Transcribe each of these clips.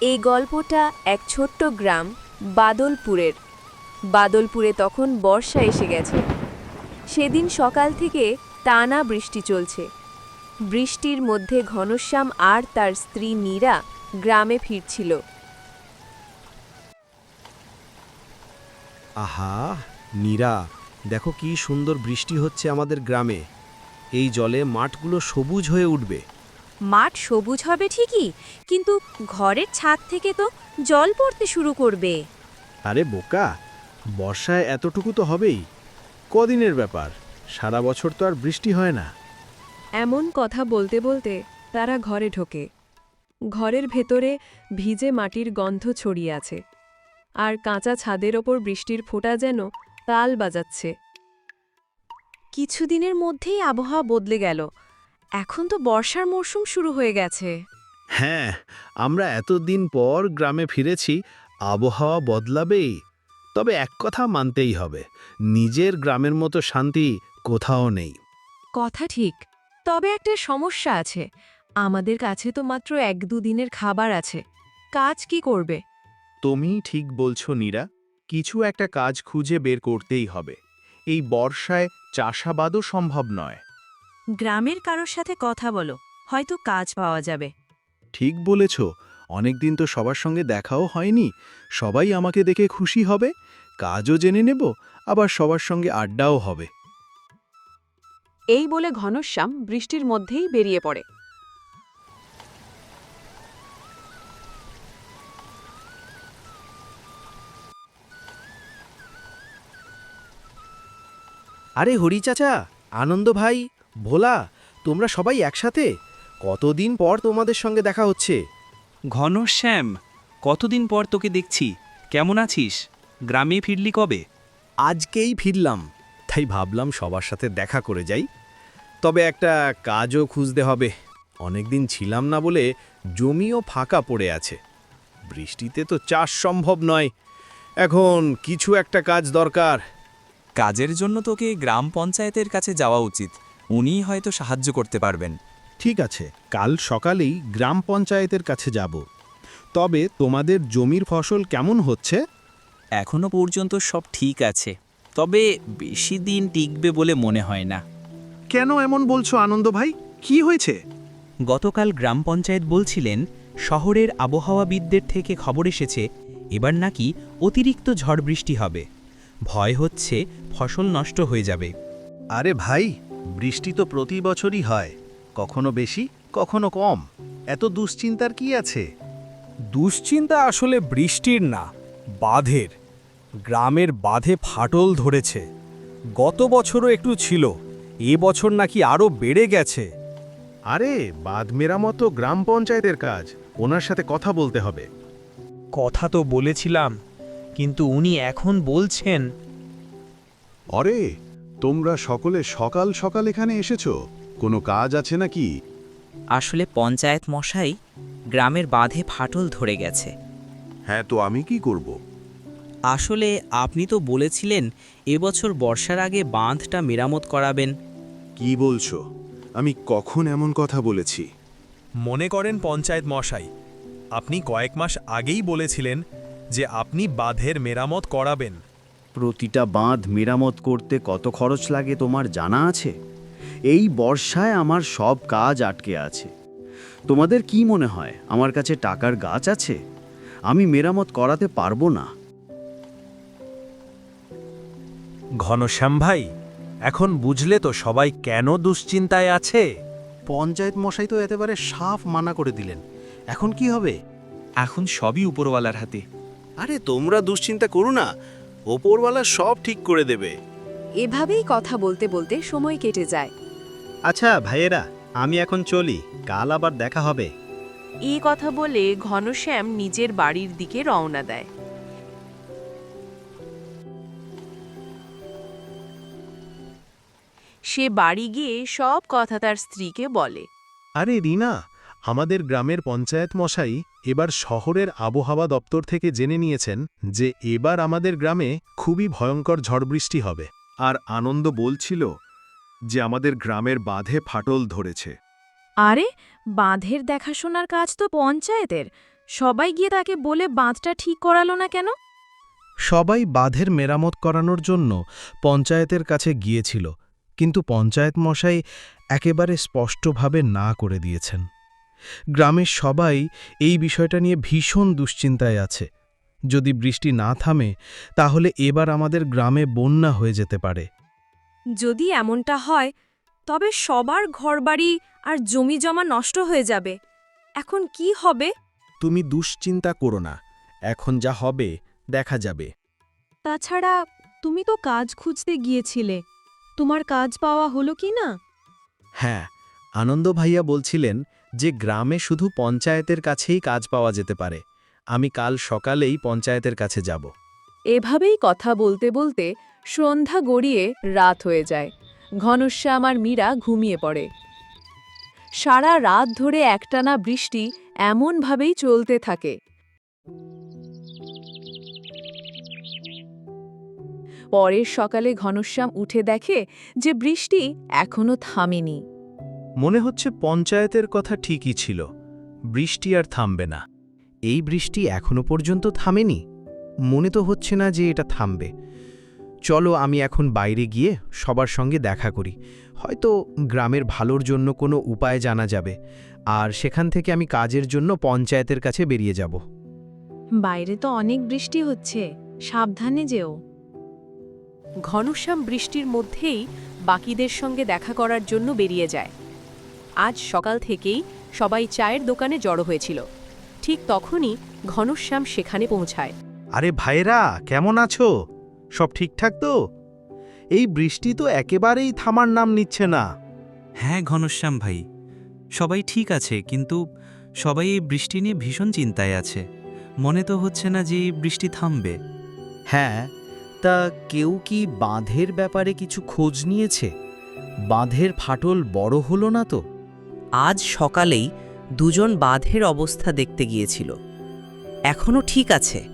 এই গল্পটা এক ছোট্ট গ্রাম বাদলপুরের। বাদলপুরে তখন বর্ষা এসে গেছে। সেদিন সকাল থেকে টানা বৃষ্টি চলছে। বৃষ্টির মধ্যে ঘনশ্যাম আর তার স্ত্রী নীরা গ্রামে ফিরছিল। আহা নীরা দেখো কি সুন্দর বৃষ্টি হচ্ছে আমাদের গ্রামে। এই জলে মাঠগুলো সবুজ হয়ে উঠবে। মাঠ সবুজ হবে ঠিকই কিন্তু ঘরের ছাদ থেকে তো জল পড়তে শুরু করবে। আরে বোকা বর্ষায় এতটুকু তো হবেই। কদিনের ব্যাপার সারা বছর তো আর বৃষ্টি হয় না। এমন কথা বলতে বলতে তারা ঘরে ঢোকে। ঘরের ভেতরে ভিজে মাটির গন্ধ ছড়িয়ে আছে আর কাঁচা ছাদের ওপর বৃষ্টির ফোঁটা যেন তাল বাজাচ্ছে। কিছুদিনের মধ্যেই আবহাওয়া বদলে গেল এখন তো বর্ষার মরশুম শুরু হয়ে গেছে। হ্যাঁ আমরা এতদিন পর গ্রামে ফিরেছি আবহাওয়া বদলাবেই। তবে এক কথা মানতেই হবে নিজের গ্রামের মতো শান্তি কোথাও নেই। কথা ঠিক তবে একটা সমস্যা আছে। আমাদের কাছে তো মাত্র এক দুদিনের খাবার আছে। কাজ কি করবে? তুমি ঠিক বলছো নীরা। কিছু একটা কাজ খুঁজে বের করতেই হবে। এই বর্ষায় চাষাবাদও সম্ভব নয়। গ্রামের কারোর সাথে কথা বলো হয়তো কাজ পাওয়া যাবে। ঠিক বলেছ অনেকদিন তো সবার সঙ্গে দেখাও হয়নি। সবাই আমাকে দেখে খুশি হবে কাজও জেনে নেব আবার সবার সঙ্গে আড্ডাও হবে। এই বলে ঘনশ্যাম বৃষ্টির মধ্যেই বেরিয়ে পড়ে। আরে হরি চাচা আনন্দ ভাই ভোলা তোমরা সবাই একসাথে? কতদিন পর তোমাদের সঙ্গে দেখা হচ্ছে? ঘনশ্যাম কতদিন পর তোকে দেখছি? কেমন আছিস? গ্রামে ফিরলি কবে? আজকেই ফিরলাম তাই ভাবলাম সবার সাথে দেখা করে যাই। তবে একটা কাজও খুঁজতে হবে। অনেকদিন ছিলাম না বলে জমিও ফাঁকা পড়ে আছে। বৃষ্টিতে তো চাষ সম্ভব নয়। এখন কিছু একটা কাজ দরকার। কাজের জন্য তোকে গ্রাম পঞ্চায়েতের কাছে যাওয়া উচিত। উনিই হয়তো সাহায্য করতে পারবেন। ঠিক আছে কাল সকালেই গ্রাম পঞ্চায়েতের কাছে যাব। তবে তোমাদের জমির ফসল কেমন হচ্ছে? এখনও পর্যন্ত সব ঠিক আছে তবে বেশি দিন টিকবে বলে মনে হয় না। কেন এমন বলছো আনন্দ ভাই? কি হয়েছে? গতকাল গ্রাম পঞ্চায়েত বলছিলেন শহরের আবহাওয়াবিদদের থেকে খবর এসেছে এবার নাকি অতিরিক্ত ঝড় বৃষ্টি হবে। ভয় হচ্ছে ফসল নষ্ট হয়ে যাবে। আরে ভাই বৃষ্টি তো প্রতি বছরই হয়। কখনো বেশি কখনো কম। এত দুশ্চিন্তার কি আছে? দুশ্চিন্তা আসলে বৃষ্টির না বাঁধের। গ্রামের বাঁধে ফাটল ধরেছে। গত বছরও একটু ছিল এ বছর নাকি আরও বেড়ে গেছে। আরে বাঁধ মেরামতো গ্রাম পঞ্চায়েতের কাজ ওনার সাথে কথা বলতে হবে। কথা তো বলেছিলাম কিন্তু উনি এখন বলছেন। অরে তোমরা সকলে সকাল সকাল এখানে এসেছ? কোনো কাজ আছে নাকি? আসলে পঞ্চায়েত মশাই গ্রামের বাঁধে ফাটল ধরে গেছে। হ্যাঁ তো আমি কি করব? আসলে আপনি তো বলেছিলেন এবছর বর্ষার আগে বাঁধটা মেরামত করাবেন। কি বলছো? আমি কখন এমন কথা বলেছি? মনে করেন পঞ্চায়েত মশাই আপনি কয়েক মাস আগেই বলেছিলেন যে আপনি বাঁধের মেরামত করাবেন। প্রতিটা বাঁধ মেরামত করতে কত খরচ লাগে তোমার জানা আছে? এই বর্ষায় আমার সব কাজ আটকে আছে। তোমাদের কি মনে হয় আমার কাছে টাকার গাছ আছে? আমি মেরামত করাতে পারব না। ঘনশ্যাম ভাই এখন বুঝলে তো সবাই কেন দুশ্চিন্তায় আছে? পঞ্চায়েত মশাই তো একেবারে সাফ মানা করে দিলেন। এখন কি হবে? এখন সবই উপরওয়ালার হাতে। আরে তোমরা দুশ্চিন্তা করো না। ওপরওয়ালা সব ঠিক করে দেবে। এভাবেই কথা বলতে বলতে সময় কেটে যায়। আচ্ছা ভাইয়েরা আমি এখন চলি। কাল আবার দেখা হবে। এই কথা বলে ঘনশ্যাম নিজের বাড়ির দিকে রওনা দেয়। সে বাড়ি গিয়ে সব কথা তার স্ত্রীকে বলে। আরে রিনা আমাদের গ্রামের পঞ্চায়েত মশাই এবার শহরের আবহাওয়া দপ্তর থেকে জেনে নিয়েছেন যে এবার আমাদের গ্রামে খুবই ভয়ঙ্কর ঝড় বৃষ্টি হবে। আর আনন্দ বলছিল যে আমাদের গ্রামের বাঁধে ফাটল ধরেছে। আরে বাঁধের দেখাশোনার কাজ তো পঞ্চায়েতের। সবাই গিয়ে তাকে বলে বাঁধটা ঠিক করালো না কেন? সবাই বাঁধের মেরামত করানোর জন্য পঞ্চায়েতের কাছে গিয়েছিল কিন্তু পঞ্চায়েত মশাই একেবারে স্পষ্টভাবে না করে দিয়েছেন। গ্রামের সবাই এই বিষয়টা নিয়ে ভীষণ দুশ্চিন্তায় আছে। যদি বৃষ্টি না থামে তাহলে এবার আমাদের গ্রামে বন্যা হয়ে যেতে পারে। যদি এমনটা হয় তবে সবার ঘরবাড়ি আর জমি জমা নষ্ট হয়ে যাবে। এখন কি হবে? তুমি দুশ্চিন্তা করো না। এখন যা হবে দেখা যাবে। তাছাড়া তুমি তো কাজ খুঁজতে গিয়েছিলে। তোমার কাজ পাওয়া হলো কি না? হ্যাঁ আনন্দ ভাইয়া বলছিলেন যে গ্রামে শুধু পঞ্চায়েতের কাছেই কাজ পাওয়া যেতে পারে, আমি কাল সকালেই পঞ্চায়েতের কাছে যাব। এভাবেই কথা বলতে বলতে সন্ধ্যা গড়িয়ে রাত হয়ে যায়। ঘনশ্যাম আর মীরা ঘুমিয়ে পড়ে। সারা রাত ধরে একটানা বৃষ্টি এমনভাবেই চলতে থাকে। পরের সকালে ঘনশ্যাম উঠে দেখে যে বৃষ্টি এখনও থামেনি। মনে হচ্ছে পঞ্চায়েতের কথা ঠিকই ছিল। বৃষ্টি আর থামবে না। এই বৃষ্টি এখনও পর্যন্ত থামেনি। মনে তো হচ্ছে না যে এটা থামবে। চলো আমি এখন বাইরে গিয়ে সবার সঙ্গে দেখা করি। হয়তো গ্রামের ভালোর জন্য কোনো উপায় জানা যাবে। আর সেখান থেকে আমি কাজের জন্য পঞ্চায়েতের কাছে বেরিয়ে যাব। বাইরে তো অনেক বৃষ্টি হচ্ছে। সাবধানে যেও। ঘনশ্যাম বৃষ্টির মধ্যেই বাকিদের সঙ্গে দেখা করার জন্য বেরিয়ে যায়। আজ সকাল থেকেই সবাই চায়ের দোকানে জড়ো হয়েছিল। ঠিক তখনই ঘনশ্যাম সেখানে পৌঁছায়। আরে ভাইরা কেমন আছো? সব ঠিকঠাক তো? এই বৃষ্টি তো একেবারেই থামার নাম নিচ্ছে না। হ্যাঁ ঘনশ্যাম ভাই সবাই ঠিক আছে কিন্তু সবাই এই বৃষ্টি নিয়ে ভীষণ চিন্তায় আছে। মনে তো হচ্ছে না যে এই বৃষ্টি থামবে। হ্যাঁ তা কেউ কি বাঁধের ব্যাপারে কিছু খোঁজ নিয়েছে? বাঁধের ফাটল বড় হলো না তো? আজ সকালেই দুজন বাঁধের অবস্থা দেখতে গিয়েছিল। এখনও ঠিক আছে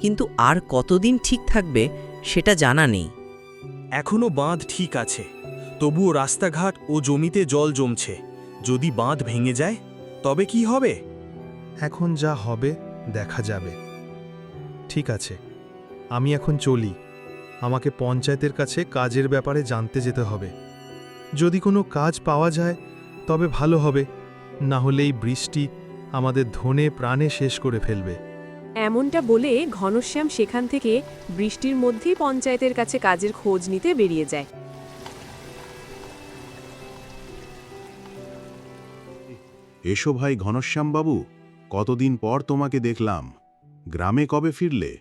কিন্তু আর কতদিন ঠিক থাকবে সেটা জানা নেই। এখনও বাঁধ ঠিক আছে তবুও রাস্তাঘাট ও জমিতে জল জমছে। যদি বাঁধ ভেঙে যায় তবে কি হবে? এখন যা হবে দেখা যাবে। ঠিক আছে আমি এখন চলি। আমাকে পঞ্চায়েতের কাছে কাজের ব্যাপারে জানতে যেতে হবে। যদি কোনো কাজ পাওয়া যায় তবে ভালো হবে না হলে এই বৃষ্টি আমাদের ধনে প্রাণে শেষ করে ফেলবে। এমনটা বলে ঘনশ্যাম সেখান থেকে বৃষ্টির মধ্যেই পঞ্চায়েতের কাছে কাজের খোঁজ নিতে বেরিয়ে যায়। এসো ভাই ঘনশ্যামবাবু কতদিন পর তোমাকে দেখলাম। গ্রামে কবে ফিরলে?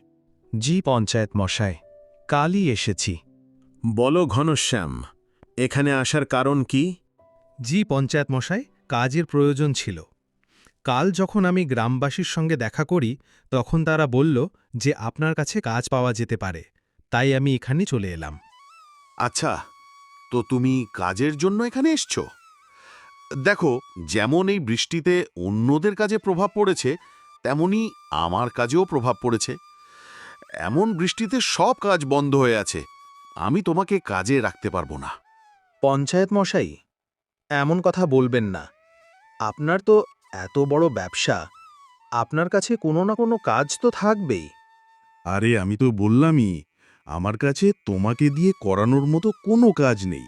জি পঞ্চায়েত মশাই কালই এসেছি। বলো ঘনশ্যাম এখানে আসার কারণ কি? জি পঞ্চায়েত মশাই কাজের প্রয়োজন ছিল। কাল যখন আমি গ্রামবাসীর সঙ্গে দেখা করি তখন তারা বলল যে আপনার কাছে কাজ পাওয়া যেতে পারে। তাই আমি এখানে চলে এলাম। আচ্ছা তো তুমি কাজের জন্য এখানে এসছো? দেখো যেমন এই বৃষ্টিতে অন্যদের কাজে প্রভাব পড়েছে তেমনি আমার কাজেও প্রভাব পড়েছে। এমন বৃষ্টিতে সব কাজ বন্ধ হয়ে আছে। আমি তোমাকে কাজে রাখতে পারব না। পঞ্চায়েত মশাই এমন কথা বলবেন না। আপনার তো এত বড় ব্যবসা আপনার কাছে কোনো না কোনো কাজ তো থাকবেই। আরে আমি তো বললামই আমার কাছে তোমাকে দিয়ে করানোর মতো কোনো কাজ নেই।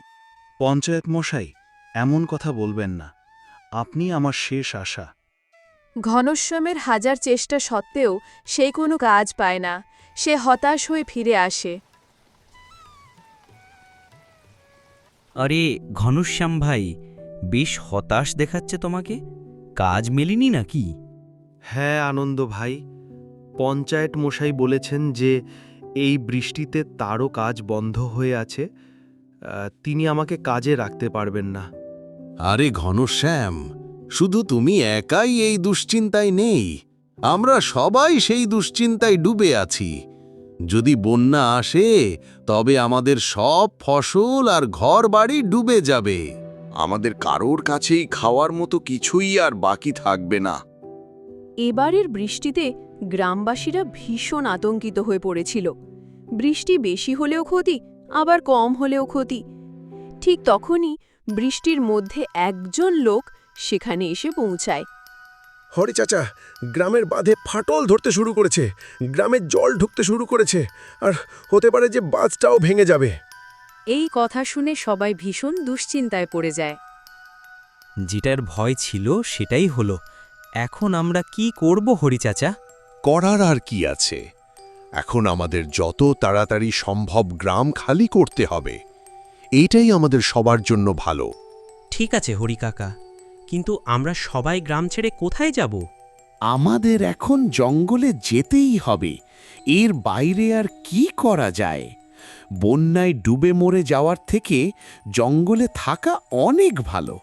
পঞ্চায়েত মশাই এমন কথা বলবেন না। আপনি আমার শেষ আশা। ঘনশ্যামের হাজার চেষ্টা সত্ত্বেও সে কোনো কাজ পায় না। সে হতাশ হয়ে ফিরে আসে। আরে ঘনশ্যাম ভাই বেশ হতাশ দেখাচ্ছে তোমাকে? কাজ মেলেনি নাকি? হ্যাঁ আনন্দ ভাই। পঞ্চায়েত মশাই বলেছেন যে এই বৃষ্টিতে তারও কাজ বন্ধ হয়ে আছে। তিনি আমাকে কাজে রাখতে পারবেন না। আরে ঘনশ্যাম শুধু তুমি একাই এই দুশ্চিন্তায় নেই। আমরা সবাই সেই দুশ্চিন্তায় ডুবে আছি। যদি বন্যা আসে তবে আমাদের সব ফসল আর ঘর বাড়ি ডুবে যাবে। আমাদের কারোর কাছেই খাওয়ার মতো কিছুই আর বাকি থাকবে না। এবারের বৃষ্টিতে গ্রামবাসীরা ভীষণ আতঙ্কিত হয়ে পড়েছিল। বৃষ্টি বেশি হলেও ক্ষতি আবার কম হলেও ক্ষতি। ঠিক তখনই বৃষ্টির মধ্যে একজন লোক সেখানে এসে পৌঁছায়। হরি চাচা গ্রামের বাঁধে ফাটল ধরতে শুরু করেছে। গ্রামে জল ঢুকতে শুরু করেছে। আর হতে পারে যে বাঁধটাও ভেঙে যাবে। এই কথা শুনে সবাই ভীষণ দুশ্চিন্তায় পড়ে যায়। যেটার ভয় ছিল সেটাই হলো এখন আমরা কি করব হরি চাচা? করার আর কি আছে? এখন আমাদের যত তাড়াতাড়ি সম্ভব গ্রাম খালি করতে হবে। এইটাই আমাদের সবার জন্য ভালো। ঠিক আছে হরি কাকা কিন্তু আমরা সবাই গ্রাম ছেড়ে কোথায় যাব? আমাদের এখন জঙ্গলে যেতেই হবে। এর বাইরে আর কি করা যায়? বন্যায় ডুবে মরে যাওয়ার থেকে জঙ্গলে থাকা অনেক ভালো।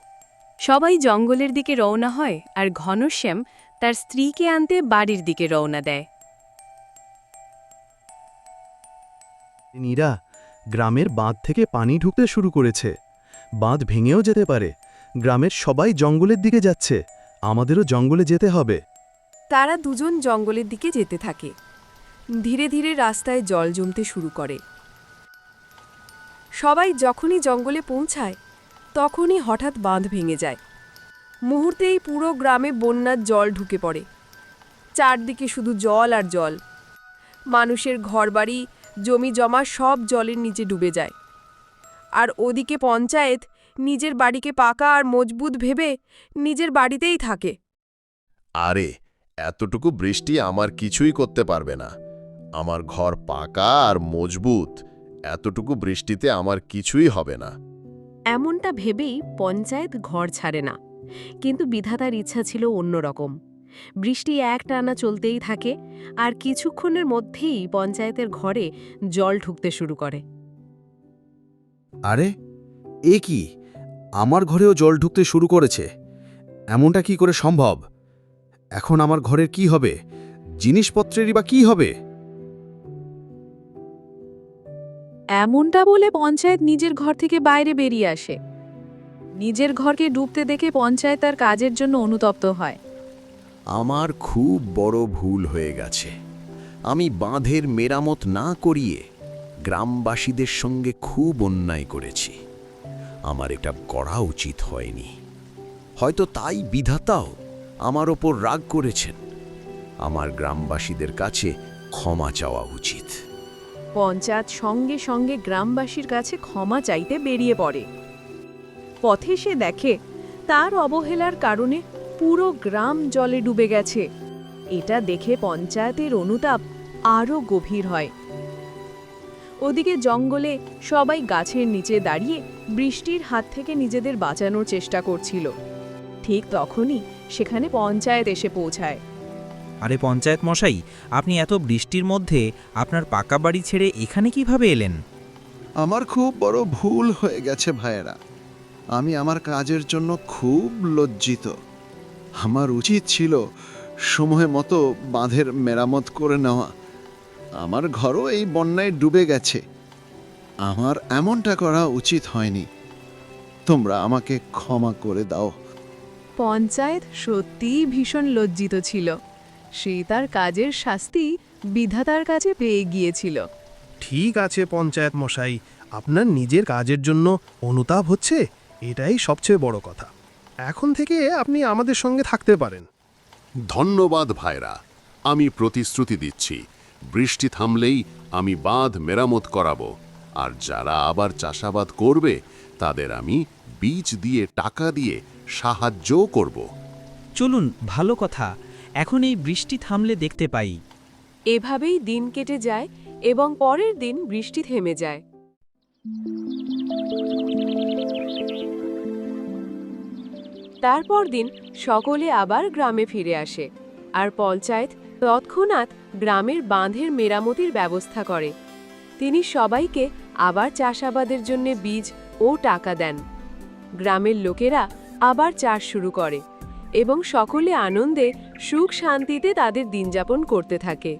সবাই জঙ্গলের দিকে রওনা হয় আর ঘনশ্যাম তার স্ত্রীকে আনতে বাড়ির দিকে রওনা দেয়। নীরা গ্রামের বাঁধ থেকে পানি ঢুকতে শুরু করেছে। বাঁধ ভেঙেও যেতে পারে। গ্রামের সবাই জঙ্গলের দিকে যাচ্ছে। আমাদেরও জঙ্গলে যেতে হবে। তারা দুজন জঙ্গলের দিকে যেতে থাকে। ধীরে ধীরে রাস্তায় জল জমতে শুরু করে। সবাই যখনই জঙ্গলে পৌঁছায়, তখনই হঠাৎ বাঁধ ভেঙে যায়। মুহূর্তেই পুরো গ্রামে বন্যার জল ঢুকে পড়ে। চারদিকে শুধু জল আর জল। মানুষের ঘরবাড়ি, জমি জমা সব জলের নিচে ডুবে যায়। আর ওদিকে পঞ্চায়েত নিজের বাড়িকে পাকা আর মজবুত ভেবে নিজের বাড়িতেই থাকে। আরে, এতটুকু বৃষ্টি আমার কিছুই করতে পারবে না। আমার ঘর পাকা আর মজবুত। এতটুকু বৃষ্টিতে আমার কিছুই হবে না। এমনটা ভেবেই পঞ্চায়েত ঘর ছাড়ে না। কিন্তু বিধাতার ইচ্ছা ছিল অন্যরকম বৃষ্টি এক টানা চলতেই থাকে আর কিছুক্ষণের মধ্যেই পঞ্চায়েতের ঘরে জল ঢুকতে শুরু করে। আরে এ কি? আমার ঘরেও জল ঢুকতে শুরু করেছে। এমনটা কি করে সম্ভব? এখন আমার ঘরের কি হবে? জিনিসপত্রেরই বা কি হবে? এমনটা বলে পঞ্চায়েত নিজের ঘর থেকে বাইরে বেরিয়ে আসে। নিজের ঘরকে ডুবতে দেখে পঞ্চায়েত তার কাজের জন্য অনুতপ্ত হয়। আমার খুব বড় ভুল হয়ে গেছে। আমি বাঁধের মেরামত না করিয়ে গ্রামবাসীদের সঙ্গে খুব অন্যায় করেছি। আমার এটা করা উচিত হয়নি। হয়তো তাই বিধাতাও আমার ওপর রাগ করেছেন। আমার গ্রামবাসীদের কাছে ক্ষমা চাওয়া উচিত। পঞ্চায়েত সঙ্গে সঙ্গে গ্রামবাসীর কাছে ক্ষমা চাইতে বেরিয়ে পড়ে। পথে সে দেখে তার অবহেলার কারণে পুরো গ্রাম জলে ডুবে গেছে। এটা দেখে পঞ্চায়েতের অনুতাপ আরও গভীর হয়। ওদিকে জঙ্গলে সবাই গাছের নিচে দাঁড়িয়ে বৃষ্টির হাত থেকে নিজেদের বাঁচানোর চেষ্টা করছিল। ঠিক তখনই সেখানে পঞ্চায়েত এসে পৌঁছায়। আরে পঞ্চায়েত মশাই আপনি এত বৃষ্টির মধ্যে আপনার পাকা বাড়ি ছেড়ে এখানে কীভাবে এলেন? আমার খুব বড় ভুল হয়ে গেছে ভাইয়েরা। আমি আমার কাজের জন্য খুব লজ্জিত। আমার উচিত ছিল সময় মতো বাঁধের মেরামত করে নেওয়া। আমার ঘরও এই বন্যায় ডুবে গেছে। আমার এমনটা করা উচিত হয়নি। তোমরা আমাকে ক্ষমা করে দাও। পঞ্চায়েত সত্যিই ভীষণ লজ্জিত ছিল। সে তার কাজের শাস্তি বিধাতার কাছে পেয়ে গিয়েছিল। ঠিক আছে পঞ্চায়েত মশাই আপনার নিজের কাজের জন্য অনুতাপ হচ্ছে এটাই সবচেয়ে বড় কথা। এখন থেকে আপনি আমাদের সঙ্গে থাকতে পারেন। ধন্যবাদ ভাইরা আমি প্রতিশ্রুতি দিচ্ছি বৃষ্টি থামলেই আমি বাঁধ মেরামত করাবো আর যারা আবার চাষাবাদ করবে তাদের আমি বীজ দিয়ে টাকা দিয়ে সাহায্য করব। চলুন ভালো কথা এখন এই বৃষ্টি থামলে দেখতে পাই। এভাবেই দিন কেটে যায় এবং পরের দিন বৃষ্টি থেমে যায়। তারপর দিন সকলে আবার গ্রামে ফিরে আসে আর পঞ্চায়েত তৎক্ষণাৎ গ্রামের বাঁধের মেরামতির ব্যবস্থা করে। তিনি সবাইকে আবার চাষাবাদের জন্য বীজ ও টাকা দেন। গ্রামের লোকেরা আবার চাষ শুরু করে। এবং সকলে আনন্দে সুখ শান্তিতে তাদের দিনযাপন করতে থাকে।